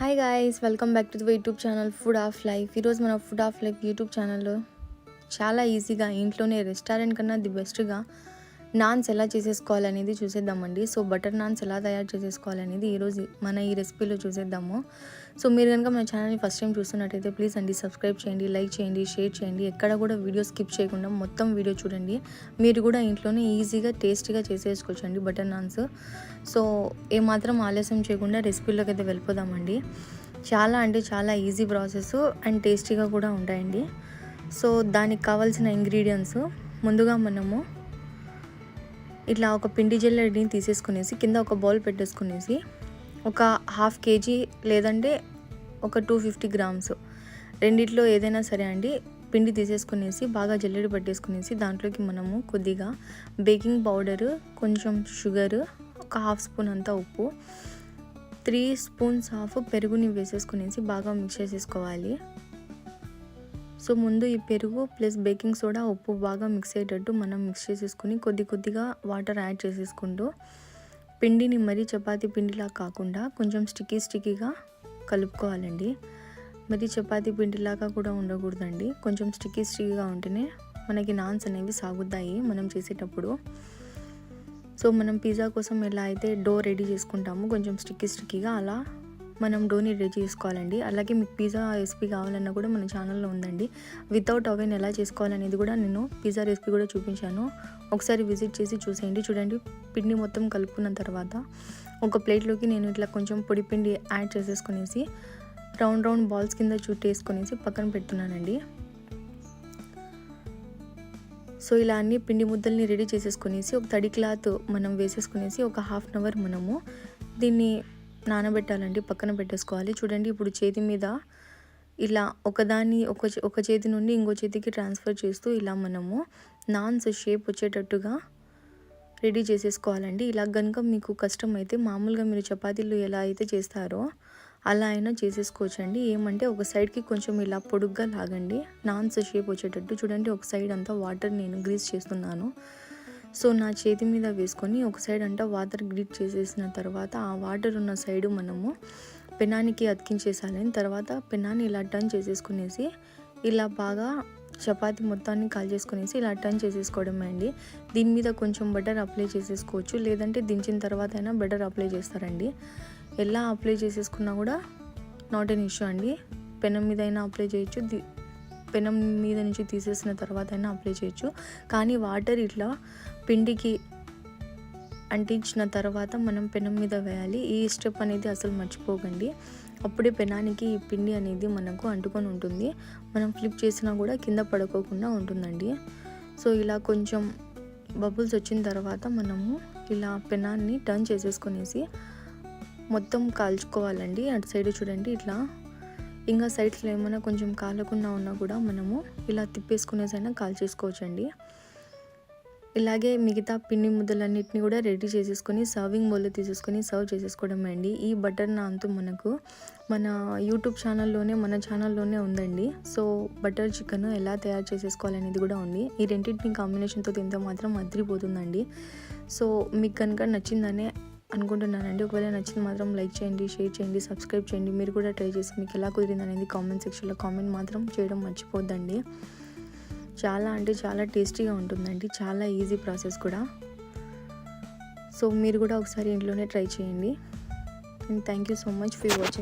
Hi guys welcome back to the YouTube channel food of life ఈరోజు మన food of life YouTube ఛానల్లో చాలా ఈజీగా ఇంట్లోనే రెస్టారెంట్ కన్నా ది బెస్ట్గా నాన్స్ ఎలా చేసేసుకోవాలనేది చూసేద్దామండి. సో బటర్ నాన్స్ ఎలా తయారు చేసేసుకోవాలనేది ఈరోజు మన ఈ రెసిపీలో చూసేద్దాము. సో మీరు కనుక మన ఛానల్ని ఫస్ట్ టైం చూస్తున్నట్టయితే ప్లీజ్ అండి సబ్స్క్రైబ్ చేయండి లైక్ చేయండి షేర్ చేయండి. ఎక్కడ కూడా వీడియో స్కిప్ చేయకుండా మొత్తం వీడియో చూడండి. మీరు కూడా ఇంట్లోనే ఈజీగా టేస్టీగా చేసేసుకోవచ్చండి బటర్ నాన్స్. సో ఏమాత్రం ఆలస్యం చేయకుండా రెసిపీలోకి అయితే వెళ్ళిపోదామండి. చాలా అంటే చాలా ఈజీ ప్రాసెస్ అండ్ టేస్టీగా కూడా ఉంటాయండి. సో దానికి కావాల్సిన ఇంగ్రీడియంట్స్ ముందుగా మనము ఇట్లా ఒక పిండి జల్లెడిని తీసేసుకునేసి కింద ఒక బౌల్ పెట్టేసుకునేసి ఒక హాఫ్ కేజీ లేదంటే ఒక టూ ఫిఫ్టీ గ్రామ్స్ రెండిట్లో ఏదైనా సరే అండి పిండి తీసేసుకునేసి బాగా జల్లెడి పట్టేసుకునేసి దాంట్లోకి మనము కొద్దిగా బేకింగ్ పౌడరు కొంచెం షుగరు ఒక హాఫ్ స్పూన్ అంతా ఉప్పు త్రీ స్పూన్స్ ఆఫ్ పెరుగుని వేసేసుకునేసి బాగా మిక్స్ చేసేసుకోవాలి. సో ముందు ఈ పెరుగు ప్లస్ బేకింగ్ సోడా ఉప్పు బాగా మిక్స్ అయ్యేటట్టు మనం మిక్స్ చేసేసుకుని కొద్ది కొద్దిగా వాటర్ యాడ్ చేసేసుకుంటూ పిండిని మరీ చపాతి పిండిలా కాకుండా కొంచెం స్టిక్కీ స్టిక్కీగా కలుపుకోవాలండి. మరి చపాతీ పిండిలాగా కూడా ఉండకూడదండి. కొంచెం స్టిక్కీ స్టిక్కీగా ఉంటేనే మనకి నాన్స్ అనేవి సాగుతాయి మనం చేసేటప్పుడు. సో మనం పిజ్జా కోసం ఎలా అయితే డో రెడీ చేసుకుంటామో కొంచెం స్టిక్కీ స్టిక్కీగా అలా మనం డోని రెడీ చేసుకోవాలండి. అలాగే మీకు పిజ్జా రెసిపీ కావాలన్నా కూడా మన ఛానల్లో ఉందండి. వితౌట్ ఓవెన్ ఎలా చేసుకోవాలనేది కూడా నేను పిజ్జా రెసిపీ కూడా చూపించాను. ఒకసారి విజిట్ చేసి చూసేయండి. చూడండి పిండి మొత్తం కలుపుకున్న తర్వాత ఒక ప్లేట్లోకి నేను ఇట్లా కొంచెం పొడి పిండి యాడ్ చేసేసుకునేసి రౌండ్ రౌండ్ బాల్స్ కింద చుట్టేసుకునేసి పక్కన పెడుతున్నానండి. సో ఇలా అన్ని పిండి ముద్దల్ని రెడీ చేసేసుకునేసి ఒక తడి క్లాత్ మనం వేసేసుకునేసి ఒక హాఫ్ అన్ అవర్ మనము దీన్ని నానబెట్టాలండి పక్కన పెట్టేసుకోవాలి. చూడండి ఇప్పుడు చేతి మీద ఇలా ఒకదాన్ని ఒక ఒక చేతి నుండి ఇంకో చేతికి ట్రాన్స్ఫర్ చేస్తూ ఇలా మనము నాన్స్ షేప్ వచ్చేటట్టుగా రెడీ చేసేసుకోవాలండి. ఇలా కనుక మీకు కష్టం అయితే మామూలుగా మీరు చపాతీలు ఎలా అయితే చేస్తారో అలా అయినా చేసేసుకోవచ్చండి. ఏమంటే ఒక సైడ్కి కొంచెం ఇలా పొడుగ్గా లాగండి. నాన్స్ షేప్ వచ్చేటట్టు. చూడండి ఒక సైడ్ అంతా వాటర్ నేను గ్రీస్ చేస్తున్నాను. సో నా చేతి మీద వేసుకొని ఒక సైడ్ అంటే వాటర్ గ్రీట్ చేసేసిన తర్వాత ఆ వాటర్ ఉన్న సైడు మనము పెనానికి అతికించేసాలని తర్వాత పెనాన్ని ఇలా టర్న్ చేసేసుకునేసి ఇలా బాగా చపాతి మొత్తాన్ని కాల్ చేసుకునేసి ఇలా టర్న్ చేసేసుకోవడమే అండి. దీని మీద కొంచెం బటర్ అప్లై చేసేసుకోవచ్చు. లేదంటే దించిన తర్వాత అయినా బటర్ అప్లై చేస్తారండి. ఎలా అప్లై చేసేసుకున్నా కూడా నాట్ ఎన్ ఇష్యూ అండి. పెనం మీద అయినా అప్లై చేయొచ్చు. పెనం మీద నుంచి తీసేసిన తర్వాత అయినా అప్లై చేయొచ్చు. కానీ వాటర్ ఇట్లా పిండికి అంటించిన తర్వాత మనం పెనం మీద వేయాలి. ఈ స్టెప్ అనేది అసలు మర్చిపోకండి. అప్పుడే పెనానికి ఈ పిండి అనేది మనకు అంటుకొని ఉంటుంది. మనం ఫ్లిప్ చేసినా కూడా కింద పడుకోకుండా ఉంటుందండి. సో ఇలా కొంచెం బబుల్స్ వచ్చిన తర్వాత మనము ఇలా పెనాన్ని టర్న్ చేసేసుకునేసి మొత్తం కాల్చుకోవాలండి. అటు సైడ్ చూడండి ఇట్లా. ఇంకా సైడ్స్లో ఏమైనా కొంచెం కాలకుండా ఉన్నా కూడా మనము ఇలా తిప్పేసుకునేసైనా కాల్చేసుకోవచ్చండి. ఇలాగే మిగతా పిండి ముద్దలన్నిటిని కూడా రెడీ చేసేసుకొని సర్వింగ్ బౌల్లో తీసేసుకొని సర్వ్ చేసేసుకోవడం అండి. ఈ బటర్ నాన్తో మనకు మన యూట్యూబ్ ఛానల్లోనే మన ఛానల్లోనే ఉందండి. సో బటర్ చికెన్ ఎలా తయారు చేసేసుకోవాలనేది కూడా ఉంది. ఈ రెండింటిని కాంబినేషన్తో తింటే మాత్రం అదిరిపోతుందండి. సో మీకు కనుక నచ్చిందనే అనుకుంటున్నానండి. ఒకవేళ నచ్చింది మాత్రం లైక్ చేయండి షేర్ చేయండి సబ్స్క్రైబ్ చేయండి. మీరు కూడా ట్రై చేసి మీకు ఎలా కుదిరింది అనేది కామెంట్ సెక్షన్లో కామెంట్ మాత్రం చేయడం మర్చిపోద్దండి. చాలా అంటే చాలా టేస్టీగా ఉంటుందండి. చాలా ఈజీ ప్రాసెస్ కూడా. సో మీరు కూడా ఒకసారి ఇంట్లోనే ట్రై చేయండి. And thank you so much for watching